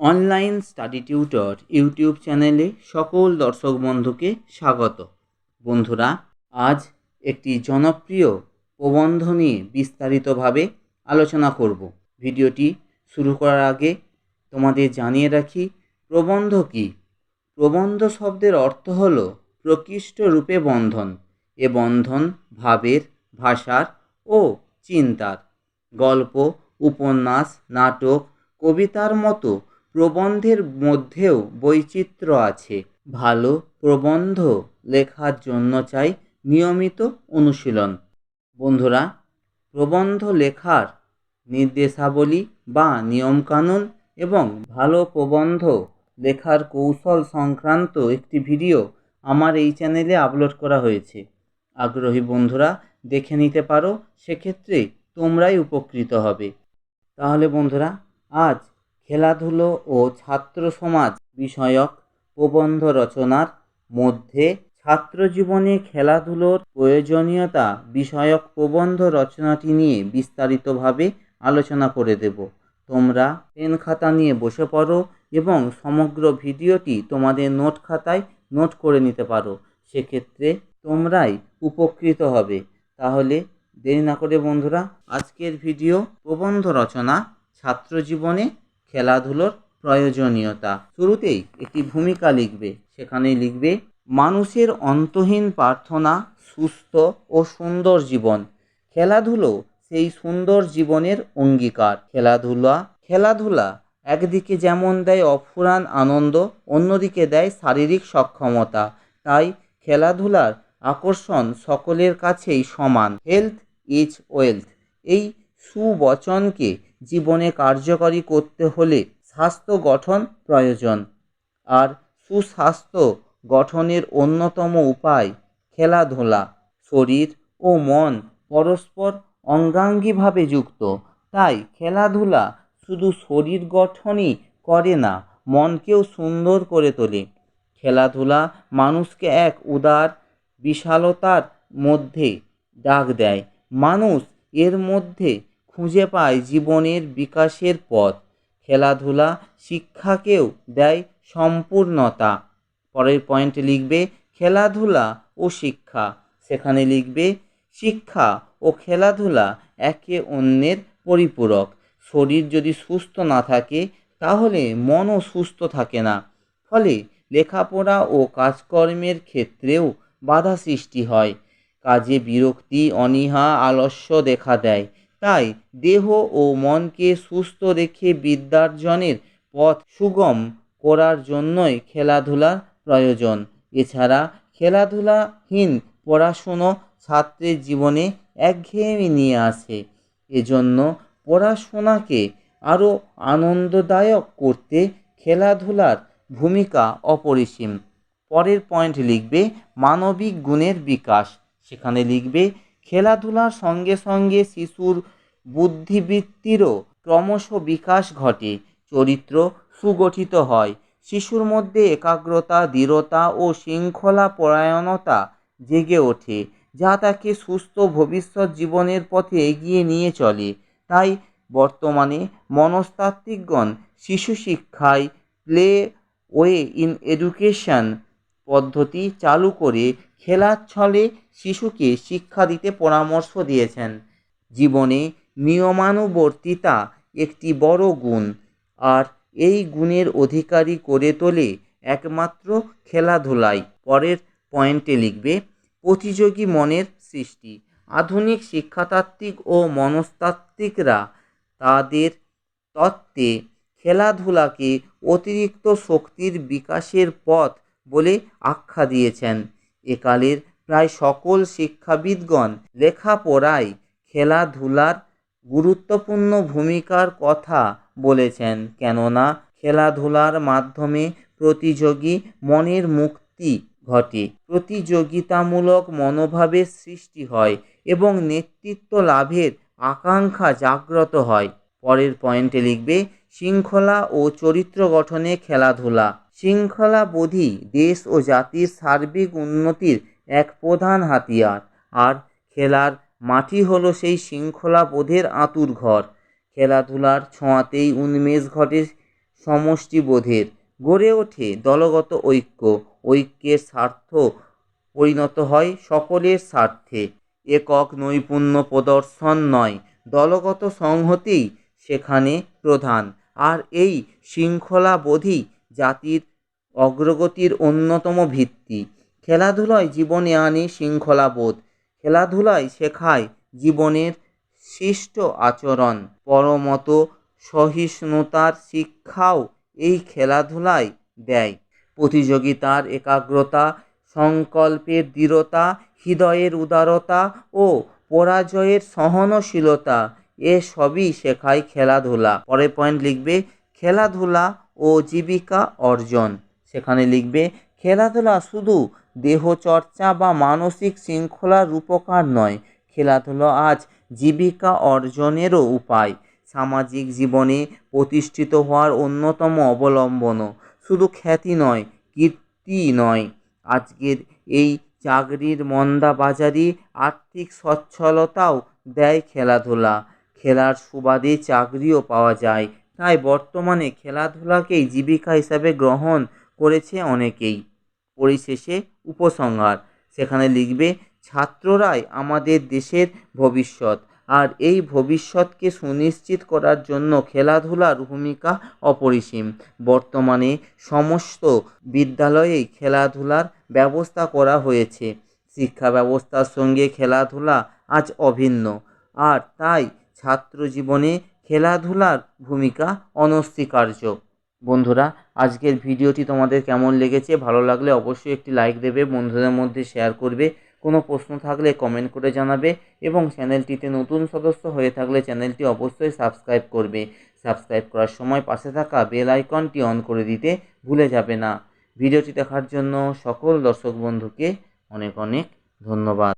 Online study tutor YouTube চ্যানেলে সকল দর্শক বন্ধুকে স্বাগত। বন্ধুরা, আজ একটি জনপ্রিয় প্রবন্ধ নিয়ে বিস্তারিতভাবে আলোচনা করব। ভিডিওটি শুরু করার আগে তোমাদের জানিয়ে রাখি, প্রবন্ধ কী? প্রবন্ধ শব্দের অর্থ হল প্রকৃষ্ট রূপে বন্ধন এ বন্ধন ভাবের, ভাষার ও চিন্তার। গল্প, উপন্যাস, নাটক, কবিতার মতো প্রবন্ধের মধ্যেও বৈচিত্র্য আছে। ভালো প্রবন্ধ লেখার জন্য চাই নিয়মিত অনুশীলন। বন্ধুরা, প্রবন্ধ লেখার নির্দেশাবলী বা নিয়মকানুন এবং ভালো প্রবন্ধ লেখার কৌশল সংক্রান্ত একটি ভিডিও আমার এই চ্যানেলে আপলোড করা হয়েছে। আগ্রহী বন্ধুরা, দেখে নিতে পারো, সেক্ষেত্রে তোমরাই উপকৃত হবে। তাহলে বন্ধুরা, আজ খেলাধুলো ও ছাত্র সমাজ বিষয়ক প্রবন্ধ রচনার মধ্যে ছাত্র জীবনে খেলাধুলোর প্রয়োজনীয়তা বিষয়ক প্রবন্ধ রচনাটি নিয়ে বিস্তারিতভাবে আলোচনা করে দেব। তোমরা পেন খাতা নিয়ে বসে পড়ো এবং সমগ্র ভিডিওটি তোমাদের নোট খাতায় নোট করে নিতে পারো। সেক্ষেত্রে তোমরাই উপকৃত হবে। তাহলে দেরি না করে বন্ধুরা, আজকের ভিডিও প্রবন্ধ রচনা ছাত্র জীবনে খেলাধুলোর প্রয়োজনীয়তা। শুরুতেই একটি ভূমিকা লিখবে। সেখানে লিখবে, মানুষের অন্তহীন প্রার্থনা সুস্থ ও সুন্দর জীবন। খেলাধুলো সেই সুন্দর জীবনের অঙ্গীকার। খেলাধুলা খেলাধুলা একদিকে যেমন দেয় অফুরান আনন্দ, অন্যদিকে দেয় শারীরিক সক্ষমতা। তাই খেলাধুলার আকর্ষণ সকলের কাছেই সমান। Health is wealth. এই সুবচনকে জীবনে কার্যকরী করতে হলে স্বাস্থ্য গঠন প্রয়োজন। আর সুস্বাস্থ্য গঠনের অন্যতম উপায় খেলাধুলা। শরীর ও মন পরস্পর অঙ্গাঙ্গিভাবে যুক্ত, তাই খেলাধুলা শুধু শরীর গঠনই করে না, মনকেও সুন্দর করে তোলে। খেলাধুলা মানুষকে এক উদার বিশালতার মধ্যে ডাক দেয়। মানুষ এর মধ্যে খুঁজে পায় জীবনের বিকাশের পথ। খেলাধুলা শিক্ষাকেও দেয় সম্পূর্ণতা। পরের পয়েন্টে লিখবে, খেলাধুলা ও শিক্ষা। সেখানে লিখবে, শিক্ষা ও খেলাধুলা একে অন্যের পরিপূরক। শরীর যদি সুস্থ না থাকে, তাহলে মনও সুস্থ থাকে না। ফলে লেখাপড়া ও কাজকর্মের ক্ষেত্রেও বাধা সৃষ্টি হয়। কাজে বিরক্তি, অনীহা, আলস্য দেখা দেয়। তাই দেহ ও মনকে সুস্থ রেখে বিদ্যার্জনের পথ সুগম করার জন্যই খেলাধুলার প্রয়োজন। এছাড়া খেলাধুলাহীন পড়াশুনো ছাত্রের জীবনে একঘেয়েমি নিয়ে আসে। এজন্য পড়াশোনাকে আরও আনন্দদায়ক করতে খেলাধুলার ভূমিকা অপরিসীম। পরের পয়েন্ট লিখবে মানবিক গুণের বিকাশ। সেখানে লিখবে খেলাধুলার সঙ্গে সঙ্গে শিশুর বুদ্ধিবৃত্তিরও ক্রমশ বিকাশ ঘটে, চরিত্র সুগঠিত হয়। শিশুর মধ্যে একাগ্রতা, দৃঢ়তা ও শৃঙ্খলা পরায়ণতা জেগে ওঠে, যা তাকে সুস্থ ভবিষ্যৎ জীবনের পথে এগিয়ে নিয়ে চলে। তাই বর্তমানে মনস্তাত্ত্বিকগণ শিশু শিক্ষায় প্লে ওয়ে ইন এডুকেশন পদ্ধতি চালু করে খেলার ছলে শিশুকে শিক্ষা দিতে পরামর্শ দিয়েছেন। জীবনে নিয়মানুবর্তিতা একটি বড় গুণ, আর এই গুণের অধিকারী করে তোলে একমাত্র খেলাধুলাই। পরের পয়েন্টে লিখবে, প্রতিযোগী মনের সৃষ্টি। আধুনিক শিক্ষাতাত্ত্বিক ও মনস্তাত্ত্বিকরা তাদের তত্ত্বে খেলাধুলাকে অতিরিক্ত শক্তির বিকাশের পথ বলে আখ্যা দিয়েছেন। একালের প্রায় সকল শিক্ষাবিদগণ লেখাপড়ায় খেলাধুলার গুরুত্বপূর্ণ ভূমিকার কথা বলেছেন। কেননা খেলাধুলার মাধ্যমে প্রতিযোগী মনের মুক্তি ঘটে, প্রতিযোগিতামূলক মনোভাবের সৃষ্টি হয় এবং নেতৃত্ব লাভের আকাঙ্ক্ষা জাগ্রত হয়। পরের পয়েন্টে লিখবে, শৃঙ্খলা ও চরিত্র গঠনে খেলাধুলা শৃঙ্খলাবোধই দেশ ও জাতির সার্বিক উন্নতির এক প্রধান হাতিয়ার। আর খেলার মাঠই হলো সেই শৃঙ্খলাবোধের আঁতুর ঘর। খেলাধুলার ছোঁয়াতেই উন্মেষ ঘটে সমষ্টিবোধের। গড়ে ওঠে দলগত ঐক্য। ঐক্যের স্বার্থ পরিণত হয় সকলের স্বার্থে। একক নৈপুণ্য প্রদর্শন নয়, দলগত সংহতিই সেখানে প্রধান। আর এই শৃঙ্খলাবোধই জাতির অগ্রগতির অন্যতম ভিত্তি। খেলাধুলায় জীবনে আনে শৃঙ্খলাবোধ। খেলাধুলায় শেখায় জীবনের শিষ্ট আচরণ। পরমত সহিষ্ণুতার শিক্ষাও এই খেলাধুলায় দেয়। প্রতিযোগিতার একাগ্রতা, সংকল্পের দৃঢ়তা, হৃদয়ের উদারতা ও পরাজয়ের সহনশীলতা, এ সবই শেখায় খেলাধুলা। পরের পয়েন্ট লিখবে, খেলাধুলা ও জীবিকা অর্জন। সেখানে লিখবে, খেলাধুলা শুধু দেহচর্চা বা মানসিক শৃঙ্খলার রূপকার নয়, খেলাধুলা আজ জীবিকা অর্জনেরও উপায়। সামাজিক জীবনে প্রতিষ্ঠিত হওয়ার অন্যতম অবলম্বনও শুধু খ্যাতি নয়, কীর্তি নয়। আজকের এই চাকরির মন্দা বাজারে আর্থিক সচ্ছলতাও দেয় খেলাধুলা। খেলার সুবাদে চাকরিও পাওয়া যায়। তাই বর্তমানে খেলাধুলাকেই জীবিকা হিসাবে গ্রহণ করেছে অনেকেই। পরিশেষে উপসংহার, সেখানে লিখবে, ছাত্ররাই আমাদের দেশের ভবিষ্যৎ, আর এই ভবিষ্যৎকে সুনিশ্চিত করার জন্য খেলাধুলার ভূমিকা অপরিসীম। বর্তমানে সমস্ত বিদ্যালয়েই খেলাধুলার ব্যবস্থা করা হয়েছে। শিক্ষা ব্যবস্থার সঙ্গে খেলাধুলা আজ অভিন্ন, আর তাই ছাত্র জীবনে খেলাধুলার ভূমিকা অনস্বীকার্য। বন্ধুরা, আজকের ভিডিওটি তোমাদের কেমন লেগেছে? ভালো লাগলে অবশ্যই একটি লাইক দেবে, বন্ধুদের মধ্যে শেয়ার করবে। কোনো প্রশ্ন থাকলে কমেন্ট করে জানাবে এবং চ্যানেলটিতে নতুন সদস্য হয়ে থাকলে চ্যানেলটি অবশ্যই সাবস্ক্রাইব করবে। সাবস্ক্রাইব করার সময় পাশে থাকা বেল আইকনটি অন করে দিতে ভুলে যাবে না। ভিডিওটি দেখার জন্য সকল দর্শক বন্ধুকে অনেক অনেক ধন্যবাদ।